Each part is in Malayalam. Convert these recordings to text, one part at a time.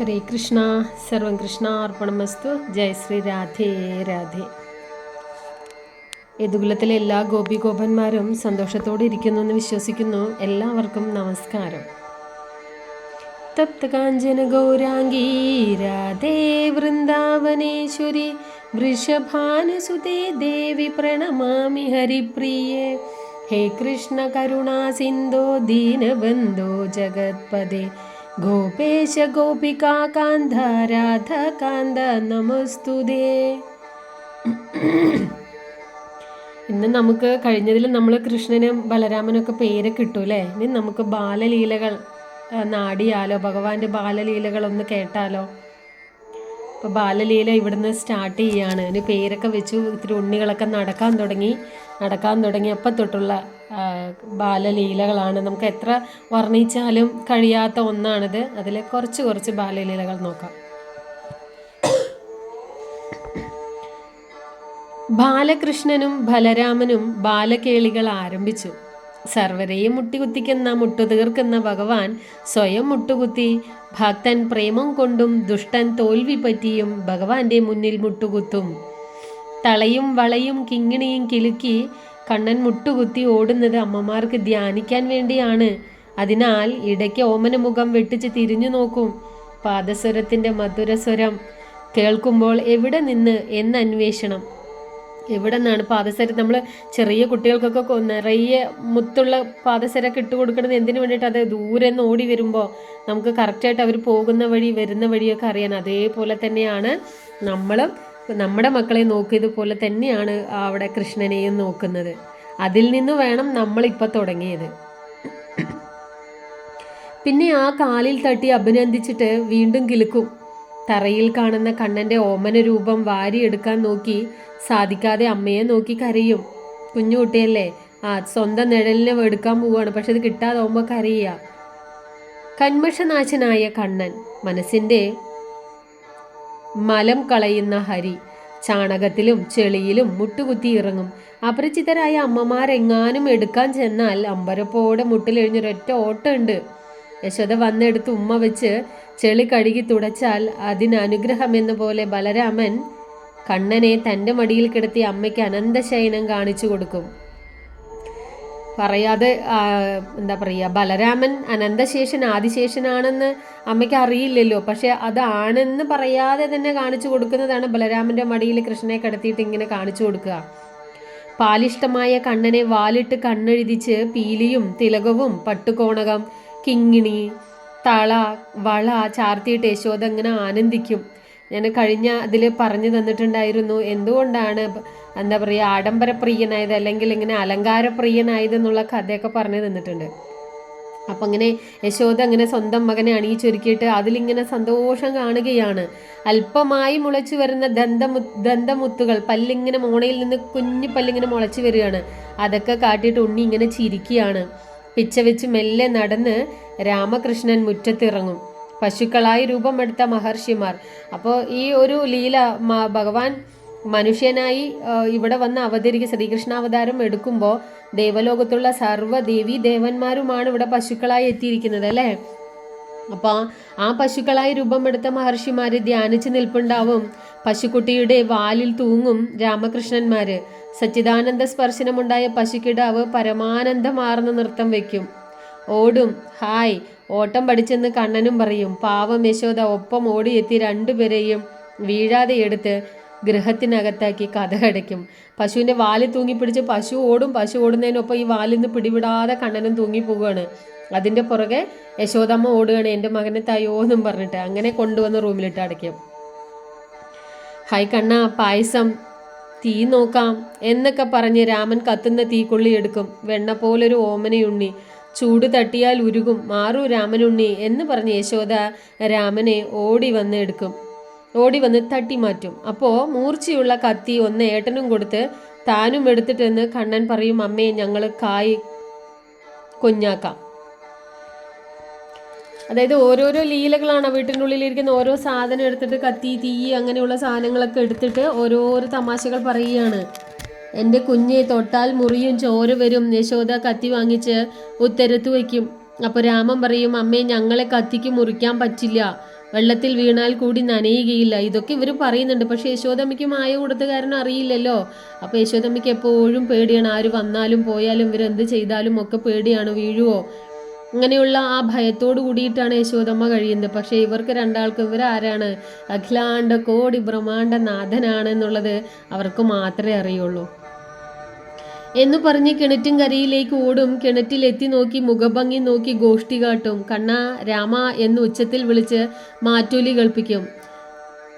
ഹരേ കൃഷ്ണ സർവം കൃഷ്ണ അർപ്പണമസ്തു ജയ ശ്രീ രാധേ രാധേ യദുകുലത്തിലെ എല്ലാ ഗോപി ഗോപന്മാരും സന്തോഷത്തോടെ ഇരിക്കുന്നു എന്ന് വിശ്വസിക്കുന്നു. എല്ലാവർക്കും നമസ്കാരം. തപ്തകാഞ്ചന ഗൗരാംഗി രാധേ വൃന്ദാവനേശ്വരി വൃഷഭാനുസുതേ ദേവി പ്രണമാമി ഹരിപ്രിയേ. ഹേ കൃഷ്ണ കരുണാ സിന്ധോ ദീനബന്ധോ ജഗത്പദേ ഗോപേശ ഗോപികാ കാന്ധ രാധ കാന്ത നമസ്തുതേ. ഇന്ന് നമുക്ക് കഴിഞ്ഞതിൽ നമ്മൾ കൃഷ്ണനും ബലരാമനൊക്കെ പേര് അല്ലേ ഇനി നമുക്ക് ബാലലീലകൾ നാടിയാലോ ഭഗവാന്റെ ബാലലീലകൾ ഒന്ന് കേട്ടാലോ? അപ്പോൾ ബാലലീല ഇവിടുന്ന് സ്റ്റാർട്ട് ചെയ്യാണ്. അതിന് പേരൊക്കെ വെച്ചു ഇത്തിരി ഉണ്ണികളൊക്കെ നടക്കാൻ തുടങ്ങി. നടക്കാൻ തുടങ്ങി അപ്പം തൊട്ടുള്ള ബാലലീലകളാണ്. നമുക്ക് എത്ര വർണിച്ചാലും കഴിയാത്ത ഒന്നാണിത്. അതിൽ കുറച്ച് കുറച്ച് ബാലലീലകൾ നോക്കാം. ബാലകൃഷ്ണനും ബലരാമനും ബാലകേളികൾ ആരംഭിച്ചു. സർവരെയും മുട്ടികുത്തിക്കുന്ന മുട്ടുതീർക്കുന്ന ഭഗവാൻ സ്വയം മുട്ടുകുത്തി ഭക്തൻ പ്രേമം കൊണ്ടും ദുഷ്ടൻ തോൽവി പറ്റിയും ഭഗവാന്റെ മുന്നിൽ മുട്ടുകുത്തും. തളയും വളയും കിങ്ങിണിയും കിലുക്കി കണ്ണൻ മുട്ടുകുത്തി ഓടുന്നത് അമ്മമാർക്ക് ധ്യാനിക്കാൻ വേണ്ടിയാണ്. അതിനാൽ ഇടയ്ക്ക് ഓമന മുഖം വെട്ടിച്ച് തിരിഞ്ഞു നോക്കും. പാദസ്വരത്തിന്റെ മധുരസ്വരം കേൾക്കുമ്പോൾ എവിടെ നിന്ന് എന്ന് എവിടെ നിന്നാണ് പാദസര? നമ്മൾ ചെറിയ കുട്ടികൾക്കൊക്കെ നിറയെ മുത്തുള്ള പാദസരമൊക്കെ ഇട്ട് കൊടുക്കുന്നത് എന്തിനു വേണ്ടിയിട്ട്? അത് ദൂരെ നിന്ന് ഓടി വരുമ്പോൾ നമുക്ക് കറക്റ്റായിട്ട് അവർ പോകുന്ന വഴി വരുന്ന വഴിയൊക്കെ അറിയാൻ. അതേപോലെ തന്നെയാണ് നമ്മളും നമ്മുടെ മക്കളെ നോക്കിയതുപോലെ തന്നെയാണ് അവിടെ കൃഷ്ണനെയും നോക്കുന്നത്. അതിൽ നിന്ന് വേണം നമ്മളിപ്പോൾ തുടങ്ങിയത്. പിന്നെ ആ കാലിൽ തട്ടി അഭിനന്ദിച്ചിട്ട് വീണ്ടും കിലുക്കും. തറയിൽ കാണുന്ന കണ്ണന്റെ ഓമന രൂപം വാരിയെടുക്കാൻ നോക്കി സാധിക്കാതെ അമ്മയെ നോക്കി കരയും. കുഞ്ഞുകുട്ടിയല്ലേ ആ സ്വന്തം നിഴലിനെ എടുക്കാൻ പോവുകയാണ് പക്ഷെ ഇത് കിട്ടാതാവുമ്പോൾ കരയുക. കന്മഷനാശനായ കണ്ണൻ മനസ്സിന്റെ മലം കളയുന്ന ഹരി ചാണകത്തിലും ചെളിയിലും മുട്ടുകുത്തി ഇറങ്ങും. അപരിചിതരായ അമ്മമാരെങ്ങാനും എടുക്കാൻ ചെന്നാൽ അമ്പരപ്പോടെ മുട്ടിലെഴിഞ്ഞൊരൊറ്റ ഓട്ടമുണ്ട്. യശോദ വന്നെടുത്ത് ഉമ്മ വെച്ച് ചെളി കഴുകി തുടച്ചാൽ അതിന് അനുഗ്രഹം എന്ന പോലെ ബലരാമൻ കണ്ണനെ തന്റെ മടിയിൽ കിടത്തി അമ്മയ്ക്ക് അനന്തശയനം കാണിച്ചു കൊടുക്കും. പറയാതെ എന്താ പറയുക ബലരാമൻ അനന്തശേഷൻ ആദിശേഷനാണെന്ന് അമ്മയ്ക്ക് അറിയില്ലല്ലോ. പക്ഷെ അതാണെന്ന് പറയാതെ തന്നെ കാണിച്ചു കൊടുക്കുന്നതാണ് ബലരാമന്റെ മടിയിൽ കൃഷ്ണനെ കിടത്തിയിട്ട് ഇങ്ങനെ കാണിച്ചു കൊടുക്കുക. പാലിഷ്ടമായ കണ്ണനെ വാലിട്ട് കണ്ണെഴുതിച്ച് പീലിയും തിലകവും പട്ടുകോണകം കിങ്ങിണി തള വള ചാർത്തിയിട്ട് യശോദ ഇങ്ങനെ ആനന്ദിക്കും. ഞാൻ കഴിഞ്ഞ അതിൽ പറഞ്ഞു തന്നിട്ടുണ്ടായിരുന്നു എന്തുകൊണ്ടാണ് എന്താ പറയുക ആഡംബരപ്രിയനായത് അല്ലെങ്കിൽ ഇങ്ങനെ അലങ്കാര അലങ്കാരപ്രിയനായത് എന്നുള്ള കഥയൊക്കെ പറഞ്ഞു തന്നിട്ടുണ്ട്. അപ്പം ഇങ്ങനെ യശോദ അങ്ങനെ സ്വന്തം മകനെ അണിയിച്ചൊരുക്കിയിട്ട് അതിലിങ്ങനെ സന്തോഷം കാണുകയാണ്. അല്പമായി മുളച്ചു വരുന്ന ദന്തമു ദന്തമുത്തുകൾ പല്ലിങ്ങനെ മോണയിൽ നിന്ന് കുഞ്ഞു പല്ലിങ്ങനെ മുളച്ചു വരികയാണ്. അതൊക്കെ കാട്ടിയിട്ട് ഉണ്ണി ഇങ്ങനെ ചിരിക്കുകയാണ്. പിച്ച വെച്ച് മെല്ലെ നടന്ന് രാമകൃഷ്ണൻ മുറ്റത്തിറങ്ങും. പശുക്കളായി രൂപമെടുത്ത മഹർഷിമാർ. അപ്പോൾ ഈ ഒരു ലീല ഭഗവാൻ മനുഷ്യനായി ഇവിടെ വന്ന് അവതരിക്കുക ശ്രീകൃഷ്ണാവതാരം എടുക്കുമ്പോൾ ദേവലോകത്തുള്ള സർവ ദേവീ ദേവന്മാരുമാണ് ഇവിടെ പശുക്കളായി എത്തിയിരിക്കുന്നത് അല്ലേ? അപ്പോൾ ആ പശുക്കളായി രൂപമെടുത്ത മഹർഷിമാര് ധ്യാനിച്ച് നിൽപ്പുണ്ടാവും. പശുക്കുട്ടിയുടെ വാലിൽ തൂങ്ങും രാമകൃഷ്ണന്മാര്. സച്ചിദാനന്ദ സ്പർശനമുണ്ടായ പശുക്കിടാവ് പരമാനന്ദമാർന്ന നൃത്തം വയ്ക്കും ഓടും. ഹായ്. ഓട്ടം പഠിച്ചെന്ന് കണ്ണനും പറയും. പാവം യശോദ ഒപ്പം ഓടിയെത്തി രണ്ടുപേരെയും വീഴാതെ എടുത്ത് ഗൃഹത്തിനകത്താക്കി കഥകടയ്ക്കും. പശുവിന്റെ വാൽ തൂങ്ങിപ്പിടിച്ച് പശു ഓടും. പശു ഓടുന്നതിനൊപ്പം ഈ വാലിൽ നിന്ന് പിടിവിടാതെ കണ്ണനും തൂങ്ങിപ്പോവുകയാണ്. അതിന്റെ പുറകെ യശോദമ്മ ഓടുകയാണ്. എന്റെ മകനെ തയ്യോ എന്നും പറഞ്ഞിട്ട് അങ്ങനെ കൊണ്ടുവന്ന് റൂമിലിട്ട് അടയ്ക്കും. ഹായ് കണ്ണ. പായസം തീ നോക്കാം എന്നൊക്കെ പറഞ്ഞ് രാമൻ കത്തുന്ന തീക്കൊള്ളി എടുക്കും. വെണ്ണ പോലൊരു ഓമനയുണ്ണി. ചൂട് തട്ടിയാൽ ഉരുകും. മാറൂ രാമനുണ്ണി എന്ന് പറഞ്ഞ് യശോദ രാമനെ ഓടി വന്ന് എടുക്കും. ഓടി വന്ന് തട്ടി മാറ്റും. അപ്പോൾ മൂർച്ചയുള്ള കത്തി ഒന്ന് ഏട്ടനും കൊടുത്ത് താനും എടുത്തിട്ടെന്ന് കണ്ണൻ പറയും അമ്മയെ ഞങ്ങൾ കായ് കുഞ്ഞാക്കാം. അതായത് ഓരോരോ ലീലകളാണ് വീട്ടിന്റെ ഉള്ളിലിരിക്കുന്ന ഓരോ സാധനം എടുത്തിട്ട് കത്തി തീ അങ്ങനെയുള്ള സാധനങ്ങളൊക്കെ എടുത്തിട്ട് ഓരോരോ തമാശകൾ പറയുകയാണ്. എന്റെ കുഞ്ഞെ തൊട്ടാൽ മുറിയും ചോര വരും. യശോദ കത്തി വാങ്ങിച്ച് ഉത്തരത്ത് വയ്ക്കും. അപ്പോൾ രാമൻ പറയും അമ്മേ ഞങ്ങളെ കത്തിക്ക് മുറിക്കാൻ പറ്റില്ല. വെള്ളത്തിൽ വീണാൽ കൂടി നനയുകയില്ല. ഇതൊക്കെ ഇവർ പറയുന്നുണ്ട്. പക്ഷേ യശോദമ്മയ്ക്ക് മായ കൊടുത്ത കാരണം അറിയില്ലല്ലോ. അപ്പോൾ യശോദമ്മയ്ക്ക് എപ്പോഴും പേടിയാണ്. ആര് വന്നാലും പോയാലും ഇവരെന്ത് ചെയ്താലും ഒക്കെ പേടിയാണ്. വീഴുവോ? അങ്ങനെയുള്ള ആ ഭയത്തോട് കൂടിയിട്ടാണ് യശോദമ്മ കഴിയുന്നത്. പക്ഷേ ഇവർക്ക് രണ്ടാൾക്കും ഇവരാരാണ്? അഖിലാണ്ട കോടി ബ്രഹ്മാണ്ട നാഥനാണ് എന്നുള്ളത് അവർക്ക് മാത്രമേ അറിയുള്ളൂ. എന്ന് പറഞ്ഞ് കിണറ്റും കരയിലേക്ക് ഓടും. കിണറ്റിൽ എത്തി നോക്കി മുഖഭംഗി നോക്കി ഗോഷ്ടി കാട്ടും. കണ്ണ രാമ എന്ന് ഉച്ചത്തിൽ വിളിച്ച് മാറ്റൂലി കൽപ്പിക്കും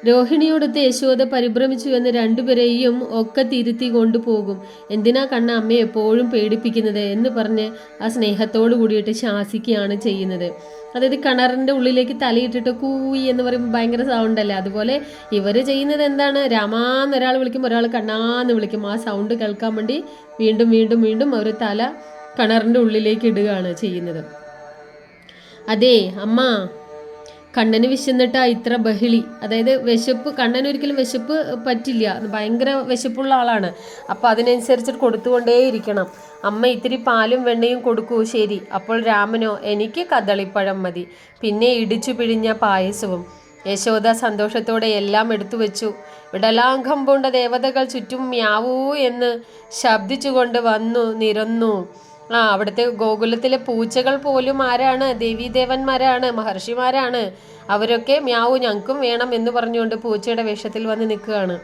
രോഹിണിയോടൊത്ത് യശോദ പരിഭ്രമിച്ചു എന്ന് രണ്ടുപേരെയും ഒക്കെ തിരുത്തി കൊണ്ടുപോകും. എന്തിനാ കണ്ണ അമ്മയെ എപ്പോഴും പേടിപ്പിക്കുന്നത് എന്ന് പറഞ്ഞ് ആ സ്നേഹത്തോട് കൂടിയിട്ട് ശാസിക്കുകയാണ് ചെയ്യുന്നത്. അതായത് കിണറിന്റെ ഉള്ളിലേക്ക് തലയിട്ടിട്ട് കൂയി എന്ന് പറയുമ്പോൾ ഭയങ്കര സൗണ്ട് അല്ലേ? അതുപോലെ ഇവർ ചെയ്യുന്നത് എന്താണ്? രാമാന്ന് ഒരാൾ വിളിക്കും ഒരാൾ കണ്ണാന്ന് വിളിക്കും. ആ സൗണ്ട് കേൾക്കാൻ വേണ്ടി വീണ്ടും വീണ്ടും വീണ്ടും അവർ തല കിണറിന്റെ ഉള്ളിലേക്ക് ഇടുകയാണ് ചെയ്യുന്നത്. അതെ അമ്മ കണ്ണന് വിശന്നിട്ടാ ഇത്ര ബഹിളി. അതായത് വിശപ്പ് കണ്ണന് ഒരിക്കലും വിശപ്പ് പറ്റില്ല. ഭയങ്കര വിശപ്പുള്ള ആളാണ്. അപ്പം അതിനനുസരിച്ചിട്ട് കൊടുത്തുകൊണ്ടേയിരിക്കണം. അമ്മ ഇത്തിരി പാലും വെണ്ണയും കൊടുക്കൂ ശരി. അപ്പോൾ രാമനോ എനിക്ക് കദളിപ്പഴം മതി. പിന്നെ ഇടിച്ചു പിഴിഞ്ഞ പായസവും. യശോദ സന്തോഷത്തോടെ എല്ലാം എടുത്തു വെച്ചു. വിടലാംഘം പൂണ്ട ദേവതകൾ ചുറ്റും മ്യാവൂ എന്ന് ശബ്ദിച്ചുകൊണ്ട് വന്നു നിരന്നു. ആ അവിടുത്തെ ഗോകുലത്തിലെ പൂച്ചകൾ പോലും ആരാണ്? ദേവീദേവന്മാരാണ് മഹർഷിമാരാണ്. അവരൊക്കെ മ്യാവു ഞങ്ങൾക്കും വേണം എന്ന് പറഞ്ഞുകൊണ്ട് പൂച്ചയുടെ വേഷത്തിൽ വന്ന് നിൽക്കുകയാണ്.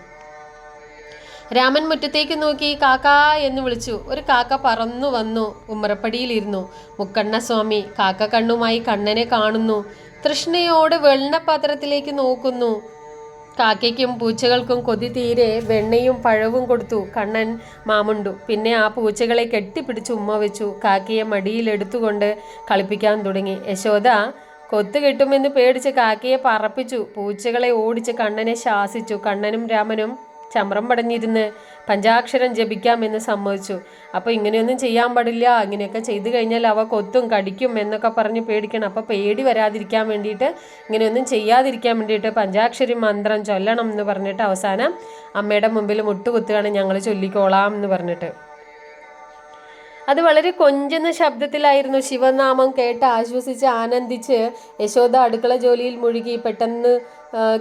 രാമൻ മുറ്റത്തേക്ക് നോക്കി കാക്ക എന്ന് വിളിച്ചു. ഒരു കാക്ക പറന്നു വന്നു ഉമ്മറപ്പടിയിലിരുന്നു. മുക്കണ്ണ സ്വാമി കാക്ക കണ്ണുമായി കണ്ണനെ കാണുന്നു. തൃഷ്ണയോട് വെള്ളപാത്രത്തിലേക്ക് നോക്കുന്നു. കാക്കയ്ക്കും പൂച്ചകൾക്കും കൊതി തീരെ വെണ്ണയും പഴവും കൊടുത്തു. കണ്ണൻ മാമുണ്ടു. പിന്നെ ആ പൂച്ചകളെ കെട്ടിപ്പിടിച്ച് ഉമ്മ വെച്ചു. കാക്കയെ മടിയിലെടുത്തുകൊണ്ട് കളിപ്പിക്കാൻ തുടങ്ങി. യശോദ കൊത്തു കിട്ടുമെന്ന് പേടിച്ച് കാക്കയെ പറപ്പിച്ചു. പൂച്ചകളെ ഓടിച്ച് കണ്ണനെ ശാസിച്ചു. കണ്ണനും രാമനും ചമ്രം പടഞ്ഞിരുന്ന് പഞ്ചാക്ഷരം ജപിക്കാമെന്ന് സമ്മതിച്ചു. അപ്പോൾ ഇങ്ങനെയൊന്നും ചെയ്യാൻ പാടില്ല. ഇങ്ങനെയൊക്കെ ചെയ്തു കഴിഞ്ഞാൽ അവ കൊത്തും കടിക്കും എന്നൊക്കെ പറഞ്ഞ് പേടിക്കണം. അപ്പോൾ പേടി വരാതിരിക്കാൻ വേണ്ടിയിട്ട് ഇങ്ങനെയൊന്നും ചെയ്യാതിരിക്കാൻ വേണ്ടിയിട്ട് പഞ്ചാക്ഷരി മന്ത്രം ചൊല്ലണം എന്ന് പറഞ്ഞിട്ട് അവസാനം അമ്മയുടെ മുമ്പിൽ മുട്ടുകുത്തുകയാണ് ഞങ്ങൾ ചൊല്ലിക്കോളാം എന്ന് പറഞ്ഞിട്ട്. അത് വളരെ കൊഞ്ചുന്ന ശബ്ദത്തിലായിരുന്നു ശിവനാമം കേട്ട് ആശ്വസിച്ച് ആനന്ദിച്ച് യശോദ അടുക്കള ജോലിയിൽ മുഴുകി പെട്ടെന്ന്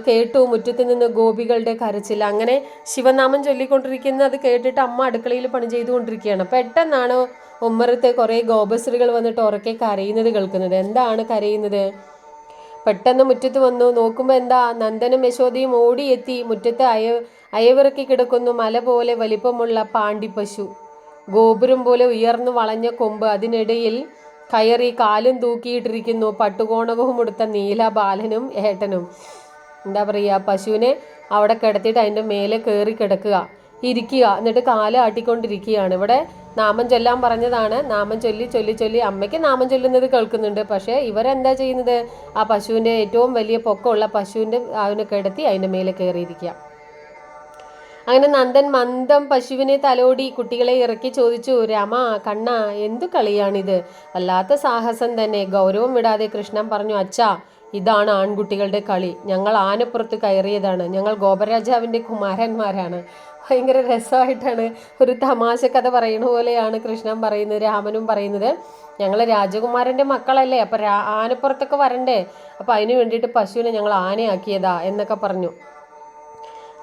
കേട്ടു മുറ്റത്ത് നിന്ന് ഗോപികളുടെ കരച്ചിൽ. അങ്ങനെ ശിവനാമം ചൊല്ലിക്കൊണ്ടിരിക്കുന്നത് അത് കേട്ടിട്ട് അമ്മ അടുക്കളയിൽ പണി ചെയ്തുകൊണ്ടിരിക്കുകയാണ്. പെട്ടെന്നാണ് ഉമ്മറത്തെ കുറേ ഗോപശ്രീകൾ വന്നിട്ട് ഉറക്കെ കരയുന്നത് കേൾക്കുന്നത്? എന്താണ് കരയുന്നത്? പെട്ടെന്ന് മുറ്റത്ത് വന്നു. നോക്കുമ്പോൾ എന്താ നന്ദനും യശോദയും ഓടിയെത്തി. മുറ്റത്ത് അയ അയവിറക്കി കിടക്കുന്നു. മല പോലെ വലിപ്പമുള്ള പാണ്ടിപ്പശു. ഗോപുരം പോലെ ഉയർന്നു വളഞ്ഞ കൊമ്പ് അതിനിടയിൽ കയറി കാലും തൂക്കിയിട്ടിരിക്കുന്നു. പട്ടുകോണകവും ഉടുത്ത നീല ബാലനും ഏട്ടനും. എന്താ പറയുക പശുവിനെ അവിടെ കിടത്തിയിട്ട് അതിന്റെ മേലെ കയറി കിടക്കുക. ഇരിക്കുക. എന്നിട്ട് കാൽ ആട്ടിക്കൊണ്ടിരിക്കുകയാണ്. ഇവിടെ നാമം ചൊല്ലാൻ പറഞ്ഞതാണ്. നാമം ചൊല്ലി ചൊല്ലി ചൊല്ലി. അമ്മയ്ക്ക് നാമം ചൊല്ലുന്നത് കേൾക്കുന്നുണ്ട്. പക്ഷേ ഇവരെന്താ ചെയ്യുന്നത്? ആ പശുവിന്റെ ഏറ്റവും വലിയ പൊക്കമുള്ള പശുവിന്റെ അതിനെ കിടത്തി അതിന്റെ മേലെ കയറിയിരിക്കുക. അങ്ങനെ നന്ദൻ മന്ദം പശുവിനെ തലോടി കുട്ടികളെ ഇറക്കി ചോദിച്ചു രമ കണ്ണ എന്തു കളിയാണിത്? വല്ലാത്ത സാഹസം തന്നെ. ഗൗരവം വിടാതെ കൃഷ്ണൻ പറഞ്ഞു അച്ഛാ ഇതാണ് ആൺകുട്ടികളുടെ കളി. ഞങ്ങൾ ആനപ്പുറത്ത് കയറിയതാണ്. ഞങ്ങൾ ഗോപരാജാവിന്റെ കുമാരന്മാരാണ്. ഭയങ്കര രസമായിട്ടാണ് ഒരു തമാശ കഥ പറയുന്ന പോലെയാണ് കൃഷ്ണൻ പറയുന്നത് രാമനും പറയുന്നത്. ഞങ്ങൾ രാജകുമാരന്റെ മക്കളല്ലേ അപ്പോൾ ആനപ്പുറത്തൊക്കെ വരണ്ടേ? അപ്പോൾ അതിന് വേണ്ടിയിട്ട് പശുവിനെ ഞങ്ങൾ ആനയാക്കിയതാ എന്നൊക്കെ പറഞ്ഞു.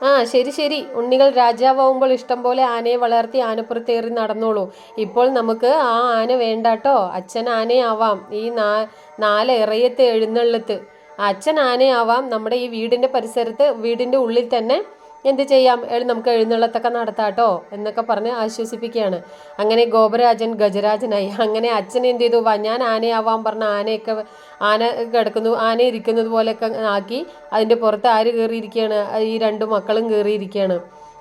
ആ ശരി ശരി. ഉണ്ണികൾ രാജാവാകുമ്പോൾ ഇഷ്ടം പോലെ ആനയെ വളർത്തി ആനപ്പുറത്തേറി നടന്നോളൂ. ഇപ്പോൾ നമുക്ക് ആ ആന വേണ്ടാട്ടോ. അച്ഛൻ ആനയാവാം. ഈ നാ നാല് ഇറയത്തെ എഴുന്നള്ളത്ത്. അച്ഛൻ ആനയാവാം. നമ്മുടെ ഈ വീടിന്റെ പരിസരത്ത് വീടിന്റെ ഉള്ളിൽ തന്നെ എന്ത് ചെയ്യാം? നമുക്ക് എഴുന്നള്ളത്തൊക്കെ നടത്താട്ടോ എന്നൊക്കെ പറഞ്ഞ് ആശ്വസിപ്പിക്കുകയാണ്. അങ്ങനെ ഗോപരാജൻ ഗജരാജനായി. അങ്ങനെ അച്ഛൻ എന്ത് ചെയ്തു? ഞാൻ ആനയാവാൻ പറഞ്ഞ ആനയൊക്കെ ആന കിടക്കുന്നു ആന ഇരിക്കുന്നത് പോലെയൊക്കെ ആക്കി അതിന്റെ പുറത്ത് ആര് കയറിയിരിക്കുകയാണ്? ഈ രണ്ട് മക്കളും കയറിയിരിക്കുകയാണ്.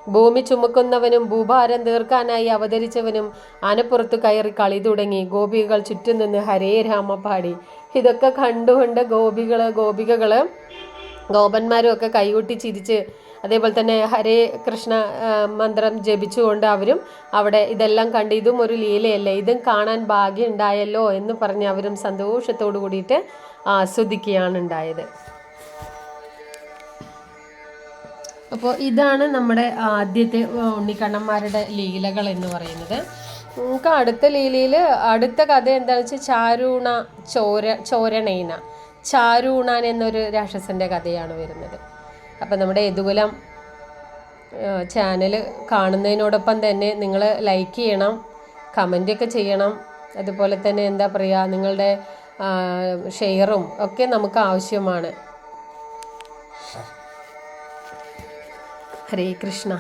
ഭൂമി ചുമക്കുന്നവനും ഭൂഭാരം തീർക്കാനായി അവതരിച്ചവനും ആനപ്പുറത്ത് കയറി കളി തുടങ്ങി. ഗോപികൾ ചുറ്റും നിന്ന് ഹരേ രാമ പാടി. ഇതൊക്കെ കണ്ടുകൊണ്ട് ഗോപികൾ ഗോപികകൾ ഗോപന്മാരും ഒക്കെ കൈകൊട്ടി ചിരിച്ച് അതേപോലെ തന്നെ ഹരേ കൃഷ്ണ മന്ത്രം ജപിച്ചുകൊണ്ട് അവരും അവിടെ ഇതെല്ലാം കണ്ട് ഇതും ഒരു ലീലയല്ലേ? ഇതും കാണാൻ ഭാഗ്യം ഉണ്ടായല്ലോ എന്ന് പറഞ്ഞ് അവരും സന്തോഷത്തോടു കൂടിയിട്ട് ആസ്വദിക്കുകയാണ് ഉണ്ടായത്. അപ്പോൾ ഇതാണ് നമ്മുടെ ആദ്യത്തെ ഉണ്ണിക്കണ്ണന്മാരുടെ ലീലകൾ എന്ന് പറയുന്നത്. നമുക്ക് അടുത്ത ലീലയിൽ അടുത്ത കഥ എന്താണെന്ന് വെച്ചാൽ ചാരൂണ ചോര ചോരണേന. ചാരൂണാൻ എന്നൊരു രാക്ഷസന്റെ കഥയാണ് വരുന്നത്. അപ്പം നമ്മുടെ യദുകുലം ചാനൽ കാണുന്നതിനോടൊപ്പം തന്നെ നിങ്ങൾ ലൈക്ക് ചെയ്യണം കമന്റൊക്കെ ചെയ്യണം. അതുപോലെ തന്നെ എന്താ പറയുക നിങ്ങളുടെ ഷെയറും ഒക്കെ നമുക്ക് ആവശ്യമാണ്. ഹരേ കൃഷ്ണ.